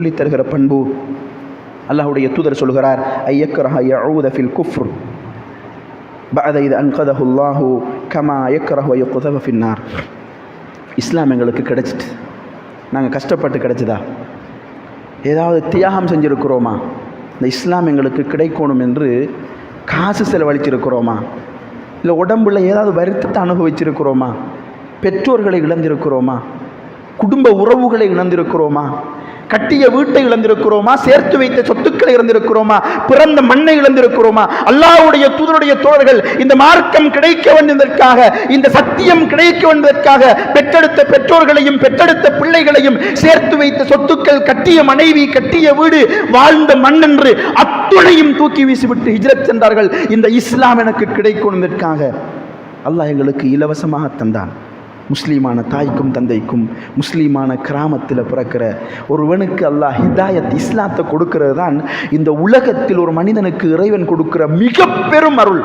சொல்லி தருகிற பண்பு. அல்லாஹுடைய தூதர் சொல்கிறார் ஐயக்கரஹ யஊத ஃபில் குஃப்ர் பஅத இது அன்கதஹு அல்லாஹு கமா ஐயக்கரஹ யக்குதவ ஃபின்னார் இஸ்லாம் எங்களுக்கு கிடைச்சிட்டு. நாங்கள் கஷ்டப்பட்டு கிடைச்சதா? ஏதாவது தியாகம் செஞ்சுருக்கிறோமா? இந்த இஸ்லாம் எங்களுக்கு கிடைக்கணும் என்று காசு செலவழிச்சிருக்கிறோமா? இல்லை உடம்புல ஏதாவது வருத்தத்தை அனுபவிச்சிருக்கிறோமா? பெற்றோர்களை இழந்திருக்கிறோமா? குடும்ப உறவுகளை இழந்திருக்கிறோமா? கட்டிய வீட்டை இழந்திருக்கிறோமா? சேர்த்து வைத்த சொத்துக்களை இழந்திருக்கிறோமா? பிறந்த மண்ணை இழந்திருக்கிறோமா? அல்லாஹ்வுடைய தூதருடைய தோழர்கள் இந்த மார்க்கம் கிடைக்க வேண்டியதற்காக இந்த சத்தியம் கிடைக்க வேண்டியதற்காக பெற்றெடுத்த பெற்றோர்களையும் பெற்றெடுத்த பிள்ளைகளையும் சேர்த்து வைத்த சொத்துக்கள் கட்டிய மனைவி கட்டிய வீடு வாழ்ந்த மண் என்று அத்துணையும் தூக்கி வீசிவிட்டு ஹிஜ்ரத் சென்றார்கள். இந்த இஸ்லாம் எனக்கு கிடைக்கும் என்பதற்காக அல்லாஹ் எங்களுக்கு இலவசமாக தந்தான். முஸ்லீமான தாய்க்கும் தந்தைக்கும் முஸ்லீமான கிராமத்தில் பிறக்கிற ஒருவனுக்கு அல்லாஹ் ஹிதாயத் இஸ்லாத்தை கொடுக்கிறது தான் இந்த உலகத்தில் ஒரு மனிதனுக்கு இறைவன் கொடுக்கிற மிக பெரும் அருள்.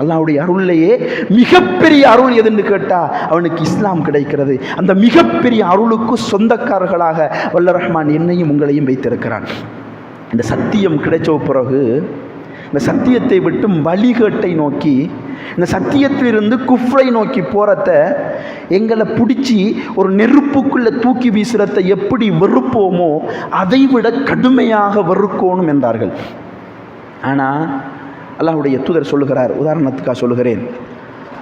அல்லாவுடைய அருள்லையே மிகப்பெரிய அருள் எதுன்னு கேட்டால் அவனுக்கு இஸ்லாம் கிடைக்கிறது. அந்த மிகப்பெரிய அருளுக்கு சொந்தக்காரர்களாக வல்ல ரஹ்மான் என்னையும் உங்களையும் வைத்திருக்கிறான். இந்த சத்தியம் கிடைச்ச பிறகு இந்த சத்தியத்தை விட்டும் வழிகேட்டை நோக்கி இந்த சத்தியத்திலிருந்து குஃப்ரை நோக்கி போகிறத எங்களை பிடிச்சி ஒரு நெருப்புக்குள்ளே தூக்கி வீசுறத எப்படி வெறுப்போமோ அதை விட கடுமையாக வெறுக்கோணும் என்றார்கள். ஆனால் அல்லாஹுடைய தூதர் சொல்லுகிறார் உதாரணத்துக்காக சொல்லுகிறேன்.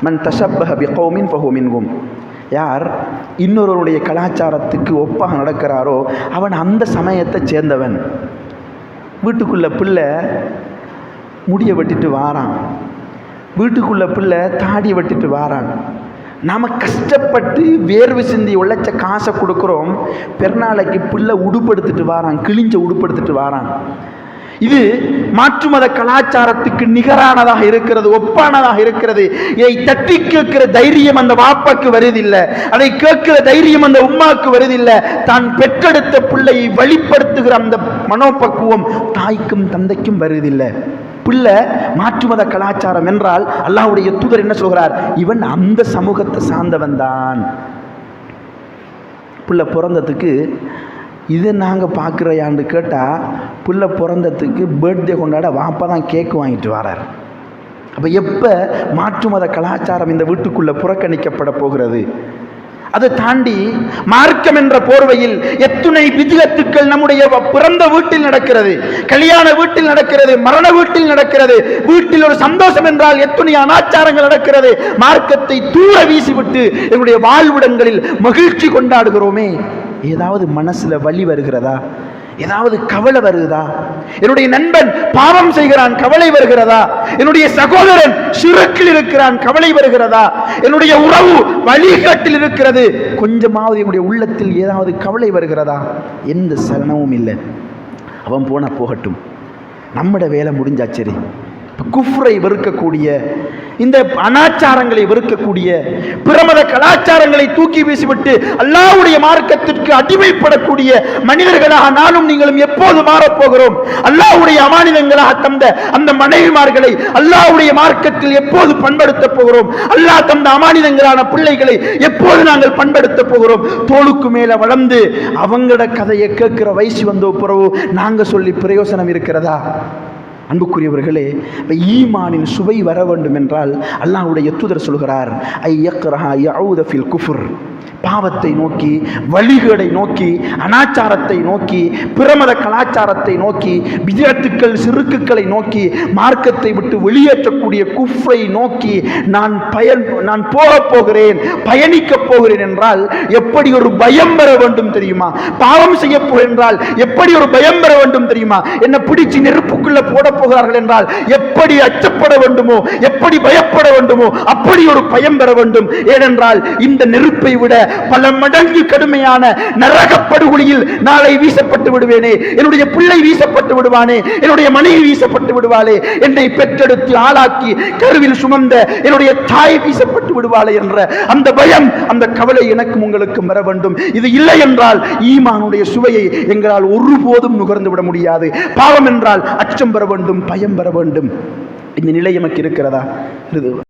மன் தஷப்பஹ பி கௌமின் பஹுமின்கும் யார் இன்னொருவருடைய கலாச்சாரத்துக்கு ஒப்பாக நடக்கிறாரோ அவன் அந்த சமயத்தை சேர்ந்தவன். வீட்டுக்குள்ள பிள்ளை முடியை வெட்டிட்டு வாரான். வீட்டுக்குள்ள பிள்ளை தாடி வெட்டிட்டு வாரான். நாம் கஷ்டப்பட்டு வேர்வை சிந்தி உழைச்ச காசை கொடுக்குறோம். பெருநாளைக்கு பிள்ளை உடுப்படுத்திட்டு வாரான் கிழிஞ்ச உடுப்படுத்திட்டு வாரான். இது மாற்று மத கலாச்சாரத்துக்கு நிகரானதாக இருக்கிறது ஒப்பானதாக இருக்கிறது. இதை தட்டி கேட்கிற தைரியம் அந்த வாப்பாக்கு வருதில்லை. அதை கேட்கிற தைரியம் அந்த உமாவுக்கு வருதில்லை. தான் பெற்றெடுத்த பிள்ளையை வழிப்படுத்துகிற அந்த மனோபக்குவம் தாய்க்கும் தந்தைக்கும் வருதில்லை. பிள்ளை மாற்று மத கலாச்சாரம் என்றால் அல்லாஹுடைய தூதர் என்ன சொல்கிறார்? இவன் அந்த சமூகத்தை சார்ந்தவன் தான் பிள்ளை பிறந்ததுக்கு இதை நாங்கள் பார்க்குறையான்னு கேட்டால் பிள்ளை பிறந்ததுக்கு பர்த்டே கொண்டாட வாப்பா தான் கேக்கு வாங்கிட்டு வரார். அப்போ எப்போ மாற்று மத கலாச்சாரம் இந்த வீட்டுக்குள்ளே புறக்கணிக்கப்பட போகிறது? அதை தாண்டி மார்க்கம் என்ற போர்வையில் எத்துணை விதிகத்துக்கள் நம்முடைய பிறந்த வீட்டில் நடக்கிறது கல்யாண வீட்டில் நடக்கிறது மரண வீட்டில் நடக்கிறது வீட்டில் ஒரு சந்தோஷம் என்றால் எத்துணை அனாச்சாரங்கள் நடக்கிறது. மார்க்கத்தை தூர வீசிவிட்டு எங்களுடைய வாழ்விடங்களில் மகிழ்ச்சி கொண்டாடுகிறோமே. ஏதாவது மனசுல வழி வருகிறதா? ஏதாவது கவலை வருதா? என்னுடைய நண்பன் பாவம் செய்கிறான் கவலை வருகிறதா? என்னுடைய சகோதரன் சுருக்கில் இருக்கிறான் கவலை வருகிறதா? என்னுடைய உறவு வழிகாட்டில் இருக்கிறது. கொஞ்சமாவது என்னுடைய உள்ளத்தில் ஏதாவது கவலை வருகிறதா? எந்த சலனமும் இல்லை. அவன் போனால் போகட்டும். நம்மட வேலை முடிஞ்சா சரி. குஃப்ரை வெறுக்கக்கூடிய இந்த அனாச்சாரங்களை வெறுக்கக்கூடிய பிரமத கலாச்சாரங்களை தூக்கி வீசிவிட்டு அல்லாவுடைய மார்க்கத்திற்கு அடிமைப்படக்கூடிய மனிதர்களாக நானும் நீங்களும் எப்போது மாறப்போகிறோம்? அல்லாவுடைய அமானிதங்களாக தந்த அந்த மனைவிமார்களை அல்லாவுடைய மார்க்கத்தில் எப்போது பண்படுத்த போகிறோம்? அல்லாஹ் தந்த அமானிதங்களான பிள்ளைகளை எப்போது நாங்கள் பண்படுத்த போகிறோம்? தோளுக்கு மேல வளர்ந்து அவங்களோட கதையை கேட்கிற வயசு வந்த பிறகு நாங்க சொல்லி பிரயோசனம் இருக்கிறதா? அன்புக்குரியவர்களே இப்போ ஈமானின் சுவை வர வேண்டும் என்றால் அல்லாஹ்வுடைய தூதர் சொல்கிறார் ஐ யக்ரஹா யவுத ஃபில் குஃபுர். பாவத்தை நோக்கி வழிகேடை நோக்கி அனாச்சாரத்தை நோக்கி பிரமத கலாச்சாரத்தை நோக்கி விஜயத்துக்கள் சிறுக்குகளை நோக்கி மார்க்கத்தை விட்டு வெளியேற்றக்கூடிய குஃப்ரை நோக்கி நான் பயன் நான் போகப் போகிறேன் பயணிக்கப் போகிறேன் என்றால் எப்படி ஒரு பயம் பெற வேண்டும் தெரியுமா? பாவம் செய்ய என்றால் எப்படி ஒரு பயம் பெற வேண்டும் தெரியுமா? என்ன பிடிச்சு நெருப்புக்குள்ள போட போகிறார்கள் என்றால் எப்படி அச்சப்பட வேண்டுமோ எப்படி பயப்பட வேண்டுமோ அப்படி ஒரு பயம் பெற வேண்டும். ஏனென்றால் இந்த நெருப்பை விட பல மடங்கு கடுமையான நரக படுகொலியில் நாளை வீசப்பட்டு விடுவேனே. என்னுடைய பிள்ளை வீசப்பட்டு விடுவானே. என்னுடைய மனைவி வீசப்பட்டு விடுவாளே. என்னை பெற்றெடுத்து ஆளாக்கி கருவில் சுமந்த என்னுடைய தாய் வீசப்பட்டு விடுவாளே என்ற அந்த பயம் அந்த கவலை எனக்கும் உங்களுக்கும் வர வேண்டும். இது இல்லை என்றால் ஈமானுடைய சுவையை எங்களால் ஒருபோதும் நுகர்ந்து விட முடியாது. பாவம் என்றால் அச்சம் பெற வேண்டும் பயம் பெற வேண்டும். இந்த நிலை எமக்கு இருக்கிறதா?